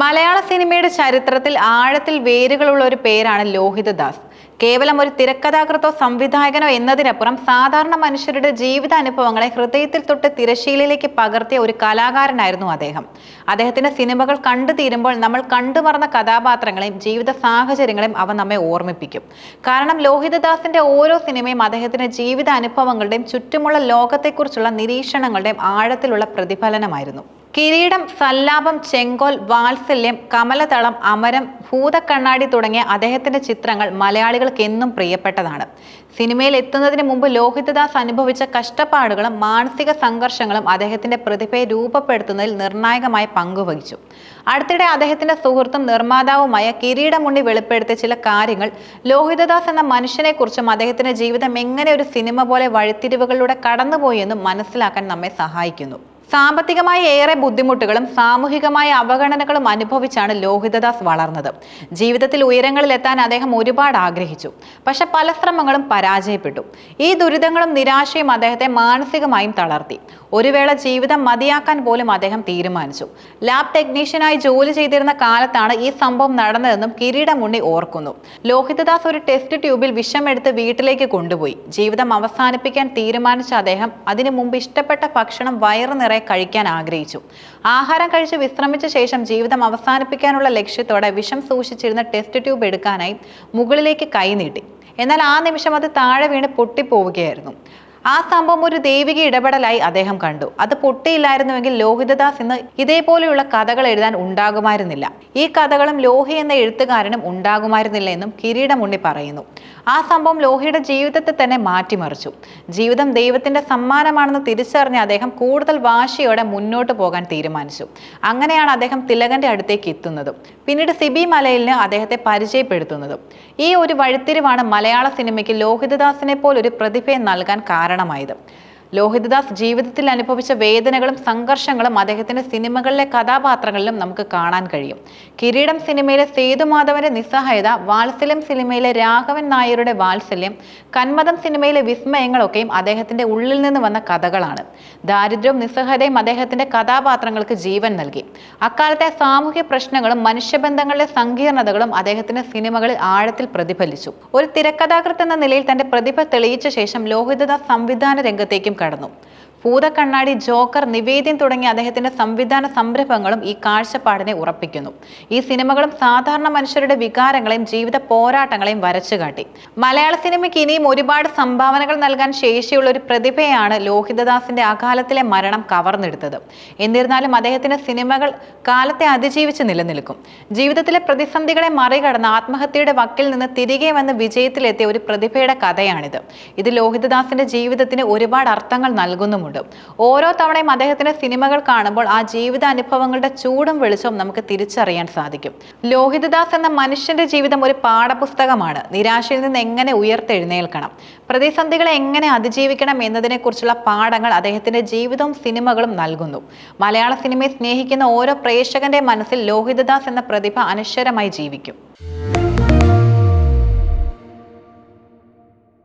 മലയാള സിനിമയുടെ ചരിത്രത്തിൽ ആഴത്തിൽ വേരുകളുള്ള ഒരു പേരാണ് ലോഹിതദാസ് കേവലം ഒരു തിരക്കഥാകൃത്തോ സംവിധായകനോ എന്നതിനപ്പുറം സാധാരണ മനുഷ്യരുടെ ജീവിത അനുഭവങ്ങളെ ഹൃദയത്തിൽ തൊട്ട് തിരശീലയിലേക്ക് പകർത്തിയ ഒരു കലാകാരനായിരുന്നു അദ്ദേഹം. അദ്ദേഹത്തിന്റെ സിനിമകൾ കണ്ടു തീരുമ്പോൾ നമ്മൾ കണ്ടുമറന്ന കഥാപാത്രങ്ങളെയും ജീവിത സാഹചര്യങ്ങളെയും അവ നമ്മെ ഓർമ്മിപ്പിക്കും. കാരണം ലോഹിതദാസിന്റെ ഓരോ സിനിമയും അദ്ദേഹത്തിന്റെ ജീവിത അനുഭവങ്ങളുടെയും ചുറ്റുമുള്ള ലോകത്തെക്കുറിച്ചുള്ള നിരീക്ഷണങ്ങളുടെയും ആഴത്തിലുള്ള പ്രതിഫലനമായിരുന്നു. കിരീടം സല്ലാപം ചെങ്കോൽ വാത്സല്യം കമലതളം അമരം ഭൂതക്കണ്ണാടി തുടങ്ങിയ അദ്ദേഹത്തിന്റെ ചിത്രങ്ങൾ മലയാളികൾക്ക് എന്നും പ്രിയപ്പെട്ടതാണ്. സിനിമയിൽ എത്തുന്നതിന് മുമ്പ് ലോഹിതദാസ് അനുഭവിച്ച കഷ്ടപ്പാടുകളും മാനസിക സംഘർഷങ്ങളും അദ്ദേഹത്തിന്റെ പ്രതിഭയെ രൂപപ്പെടുത്തുന്നതിൽ നിർണായകമായി പങ്കുവഹിച്ചു അടുത്തിടെ അദ്ദേഹത്തിന്റെ സുഹൃത്തും നിർമ്മാതാവുമായ കിരീടമുണ്ണി വെളിപ്പെടുത്തിയ ചില കാര്യങ്ങൾ ലോഹിതദാസ് എന്ന മനുഷ്യനെക്കുറിച്ചും അദ്ദേഹത്തിന്റെ ജീവിതം എങ്ങനെ ഒരു സിനിമ പോലെ വഴിത്തിരിവുകളിലൂടെ കടന്നുപോയെന്നും മനസ്സിലാക്കാൻ നമ്മെ സഹായിക്കുന്നു. സാമ്പത്തികമായി ഏറെ ബുദ്ധിമുട്ടുകളും സാമൂഹികമായ അവഗണനകളും അനുഭവിച്ചാണ് ലോഹിതദാസ് വളർന്നത്. ജീവിതത്തിൽ ഉയരങ്ങളിലെത്താൻ അദ്ദേഹം ഒരുപാട് ആഗ്രഹിച്ചു. പക്ഷെ പല ശ്രമങ്ങളും പരാജയപ്പെട്ടു. ഈ ദുരിതങ്ങളും നിരാശയും അദ്ദേഹത്തെ മാനസികമായും തളർത്തി. ഒരു വേള ജീവിതം മതിയാക്കാൻ പോലും അദ്ദേഹം തീരുമാനിച്ചു. ലാബ് ടെക്നീഷ്യനായി ജോലി ചെയ്തിരുന്ന കാലത്താണ് ഈ സംഭവം നടന്നതെന്നും കിരീടമുണ്ണി ഓർക്കുന്നു. ലോഹിതദാസ് ഒരു ടെസ്റ്റ് ട്യൂബിൽ വിഷമെടുത്ത് വീട്ടിലേക്ക് കൊണ്ടുപോയി. ജീവിതം അവസാനിപ്പിക്കാൻ തീരുമാനിച്ച അദ്ദേഹം അതിനു മുമ്പ് ഇഷ്ടപ്പെട്ട ഭക്ഷണം വയറു നിറയെ കഴിക്കാൻ ആഗ്രഹിച്ചു. ആഹാരം കഴിച്ച് വിശ്രമിച്ച ശേഷം ജീവിതം അവസാനിപ്പിക്കാനുള്ള ലക്ഷ്യത്തോടെ വിഷം സൂക്ഷിച്ചിരുന്ന ടെസ്റ്റ് ട്യൂബ് എടുക്കാനായി മുകളിലേക്ക് കൈനീട്ടി എന്നാൽ ആ നിമിഷം അത് താഴെ വീണ് പൊട്ടിപ്പോവുകയായിരുന്നു. ആ സംഭവം ഒരു ദൈവിക ഇടപെടലായി അദ്ദേഹം കണ്ടു. അത് പൊട്ടിയില്ലായിരുന്നുവെങ്കിൽ ലോഹിതദാസ് ഇന്ന് ഇതേപോലെയുള്ള കഥകൾ എഴുതാൻ ഉണ്ടാകുമായിരുന്നില്ല. ഈ കഥകളും ലോഹി എന്ന എഴുത്തുകാരനും ഉണ്ടാകുമായിരുന്നില്ല എന്നും കിരീടമുണ്ണി പറയുന്നു. ആ സംഭവം ലോഹിയുടെ ജീവിതത്തെ തന്നെ മാറ്റിമറിച്ചു. ജീവിതം ദൈവത്തിന്റെ സമ്മാനമാണെന്ന് തിരിച്ചറിഞ്ഞ അദ്ദേഹം കൂടുതൽ വാശിയോടെ മുന്നോട്ട് പോകാൻ തീരുമാനിച്ചു. അങ്ങനെയാണ് അദ്ദേഹം തിലകന്റെ അടുത്തേക്ക് എത്തുന്നതും. പിന്നീട് സിബി മലയിലിന് അദ്ദേഹത്തെ പരിചയപ്പെടുത്തുന്നതും. ഈ ഒരു വഴിത്തിരിവാണ് മലയാള സിനിമയ്ക്ക് ലോഹിതദാസിനെ പോലൊരു പ്രതിഭയെ നൽകാൻ കാരണമായത് ലോഹിതദാസ് ജീവിതത്തിൽ അനുഭവിച്ച വേദനകളും സംഘർഷങ്ങളും അദ്ദേഹത്തിന്റെ സിനിമകളിലെ കഥാപാത്രങ്ങളിലും നമുക്ക് കാണാൻ കഴിയും. കിരീടം സിനിമയിലെ സേതുമാധവന്റെ നിസ്സഹായത വാത്സല്യം സിനിമയിലെ രാഘവൻ നായരുടെ വാത്സല്യം കന്മതം സിനിമയിലെ വിസ്മയങ്ങളൊക്കെയും അദ്ദേഹത്തിന്റെ ഉള്ളിൽ നിന്ന് വന്ന കഥകളാണ്. ദാരിദ്ര്യവും നിസ്സഹായതയും അദ്ദേഹത്തിന്റെ കഥാപാത്രങ്ങൾക്ക് ജീവൻ നൽകി. അക്കാലത്തെ സാമൂഹ്യ പ്രശ്നങ്ങളും മനുഷ്യബന്ധങ്ങളിലെ സങ്കീർണതകളും അദ്ദേഹത്തിന്റെ സിനിമകളിൽ ആഴത്തിൽ പ്രതിഫലിച്ചു. ഒരു തിരക്കഥാകൃത്ത് എന്ന നിലയിൽ തന്റെ പ്രതിഭ തെളിയിച്ച ശേഷം ലോഹിതദാസ് സംവിധാന രംഗത്തേക്കും കടന്നു. ഭൂതക്കണ്ണാടി ജോക്കർ നിവേദ്യം തുടങ്ങിയ അദ്ദേഹത്തിന്റെ സംവിധാന സംരംഭങ്ങളും ഈ കാഴ്ചപ്പാടിനെ ഉറപ്പിക്കുന്നു. ഈ സിനിമകളും സാധാരണ മനുഷ്യരുടെ വികാരങ്ങളെയും ജീവിത പോരാട്ടങ്ങളെയും വരച്ചു കാട്ടി. മലയാള സിനിമയ്ക്ക് ഇനിയും ഒരുപാട് സംഭാവനകൾ നൽകാൻ ശേഷിയുള്ള ഒരു പ്രതിഭയാണ് ലോഹിതദാസിന്റെ അകാലത്തിലെ മരണം കവർന്നെടുത്തത്. എന്നിരുന്നാലും അദ്ദേഹത്തിന്റെ സിനിമകൾ കാലത്തെ അതിജീവിച്ച് നിലനിൽക്കും. ജീവിതത്തിലെ പ്രതിസന്ധികളെ മറികടന്ന് ആത്മഹത്യയുടെ വക്കിൽ നിന്ന് തിരികെ വന്ന് വിജയത്തിലെത്തിയ ഒരു പ്രതിഭയുടെ കഥയാണിത്. ഇത് ലോഹിതദാസിന്റെ ജീവിതത്തിന് ഒരുപാട് അർത്ഥങ്ങൾ നൽകുന്നുമുണ്ട്. ഓരോ തവണയും അദ്ദേഹത്തിന്റെ സിനിമകൾ കാണുമ്പോൾ ആ ജീവിത അനുഭവങ്ങളുടെ ചൂടും വെളിച്ചവും നമുക്ക് തിരിച്ചറിയാൻ സാധിക്കും. ലോഹിതദാസ് എന്ന മനുഷ്യന്റെ ജീവിതം ഒരു പാഠപുസ്തകമാണ്. നിരാശയിൽ നിന്ന് എങ്ങനെ ഉയർത്തെഴുന്നേൽക്കണം? പ്രതിസന്ധികളെ എങ്ങനെ അതിജീവിക്കണം എന്നതിനെക്കുറിച്ചുള്ള പാഠങ്ങൾ അദ്ദേഹത്തിന്റെ ജീവിതവും സിനിമകളും നൽകുന്നു. മലയാള സിനിമയെ സ്നേഹിക്കുന്ന ഓരോ പ്രേക്ഷകന്റെ മനസ്സിൽ ലോഹിതദാസ് എന്ന പ്രതിഭ അനശ്വരമായി ജീവിക്കും.